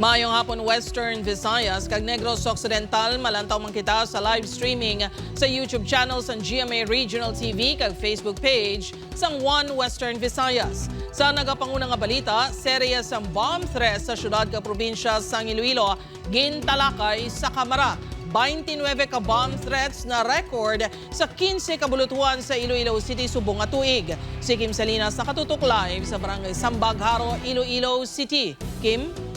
Maayong hapon Western Visayas kag Negros Occidental malantaw man kita sa live streaming sa YouTube channel sa GMA Regional TV kag Facebook page sang One Western Visayas. Sa nagapanguna nga balita, serya sang bomb threat sa syudad ka probinsya sang Iloilo gintalakay sa kamara. 29 ka bomb threats na record sa 15 kabulutuan sa Iloilo City subong nga tuig. Si Kim Salinas nakatutok live sa Barangay Sambagharo, Iloilo City. Kim?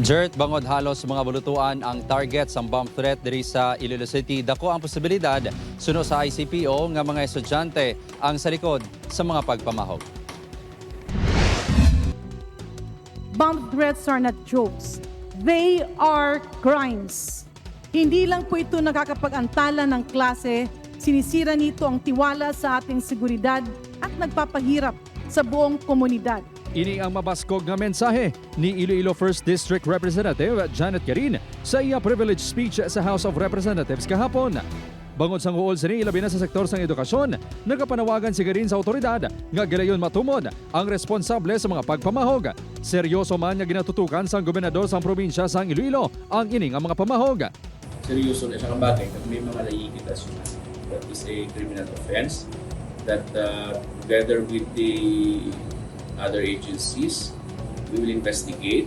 Jert bangod halos mga bulutuan ang target sa bomb threat diri sa Iloilo City. Dako ang posibilidad suno sa ICPO nga mga estudyante ang sa likod sa mga pagpamahog. Bomb threats are not jokes. They are crimes. Hindi lang po ito nakakapag-antala ng klase, sinisira nito ang tiwala sa ating seguridad at nagpapahirap sa buong komunidad. Ini ang mabaskog nga mensahe ni Iloilo 1st District Representative Janet Garin sa iya privilege speech sa House of Representatives kahapon. Bangod sang uol sini labi na sa sektor sang edukasyon, nagapanawagan si Garin sa otoridad nga gilayon matumod ang responsable sa mga pagpamahog. Seryoso man nga ginatutukan sang gobernador sang probinsya sang Iloilo ang ining ang mga pamahog. seryoso na isang bagay kung may mga naiikit as yun. That is a criminal offense that uh, together with the other agencies, we will investigate.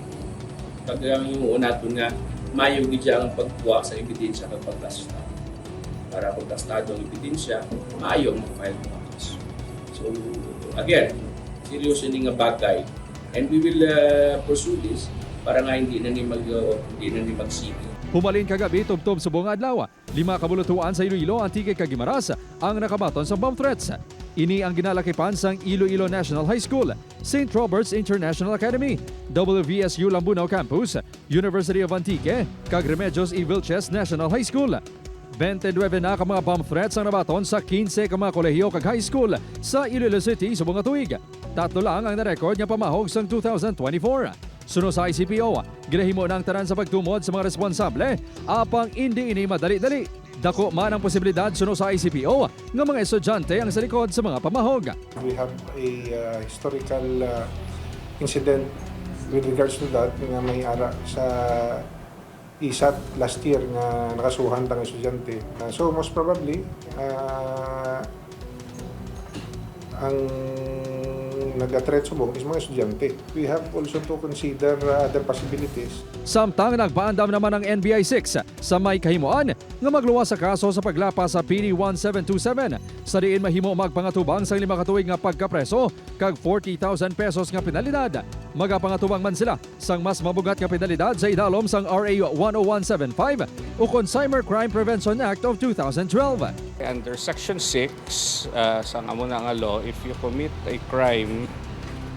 Pag ang yung natin nga, mayo gidya ang pagkuha sa ebidensya at pagkasta. Para kung kastado ang ebidensya, maayo ang file ng kaso. So, again, seryoso ni nga bagay. And we will uh, pursue this para nga hindi na ni mag, uh, hindi na ni magsigi. Humalin kagabi tubtob sa buong adlaw. Lima kabulutuan sa Iloilo, Antique kag Gimaras ang nakabaton sa bomb threats. Ini ang ginalakipan sang Iloilo National High School, St. Robert's International Academy, WVSU Lambunaw Campus, University of Antique, kag Remedios E. Vilches National High School. 29 na ka mga bomb threats ang nabaton sa 15 ka mga kolehiyo kag high school sa Iloilo City sa mga tuig. Tatlo lang ang na-record nga pamahog sang 2024. Suno sa ICPO, ginahimo na ang tanan sa pagtumod sa mga responsable apang hindi ini madali-dali. Dako man ang posibilidad suno sa ICPO nga mga estudyante ang sa likod sa mga pamahog. We have a uh, historical uh, incident with regards to that nga may ara sa ISAT last year nga nakasuhan tang estudyante. Uh, so most probably uh, ang nag-threat subong is mga estudyante. We have also to consider uh, other possibilities. Samtang nagpaandam naman ang NBI 6 sa may kahimuan nga magluwas sa kaso sa paglapas sa PD 1727 sa diin mahimo magpangatubang sa lima katuig nga pagkapreso kag 40,000 pesos nga penalidad. Magapangatubang man sila sang mas mabugat nga penalidad sa idalom sang RA 10175 o Consumer Crime Prevention Act of 2012. Under Section 6 uh, sa amo na nga law, if you commit a crime,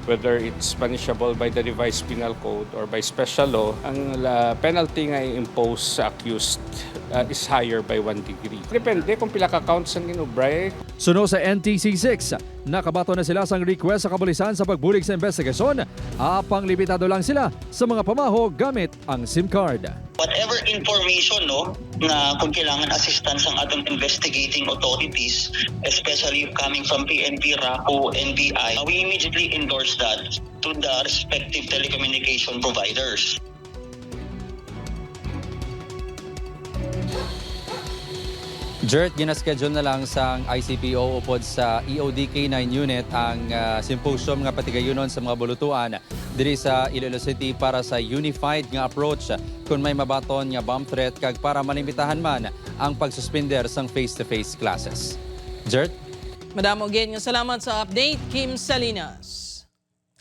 whether it's punishable by the revised penal code or by special law, ang penalty nga i-impose sa accused uh, is higher by one degree. Depende kung pila ka counts ang inubray. Suno sa NTC 6, nakabato na sila sang request sa kabulisan sa pagbulig sa investigasyon, apang limitado lang sila sa mga pamaho gamit ang SIM card. Whatever information no na kung kailangan assistance ng atong investigating authorities especially coming from PNP, RACO, NBI we immediately endorse that to the respective telecommunication providers Jert, ginaschedule na lang sang ICPO upod sa EODK 9 unit ang ah, symposium nga patigayunon sa mga bulutuan diri sa Iloilo City para sa unified nga approach kung may mabaton nga bomb threat kag para malimitahan man ang pagsuspender sang face-to-face classes. Jert? Madam Ogen, salamat sa update. Kim Salinas.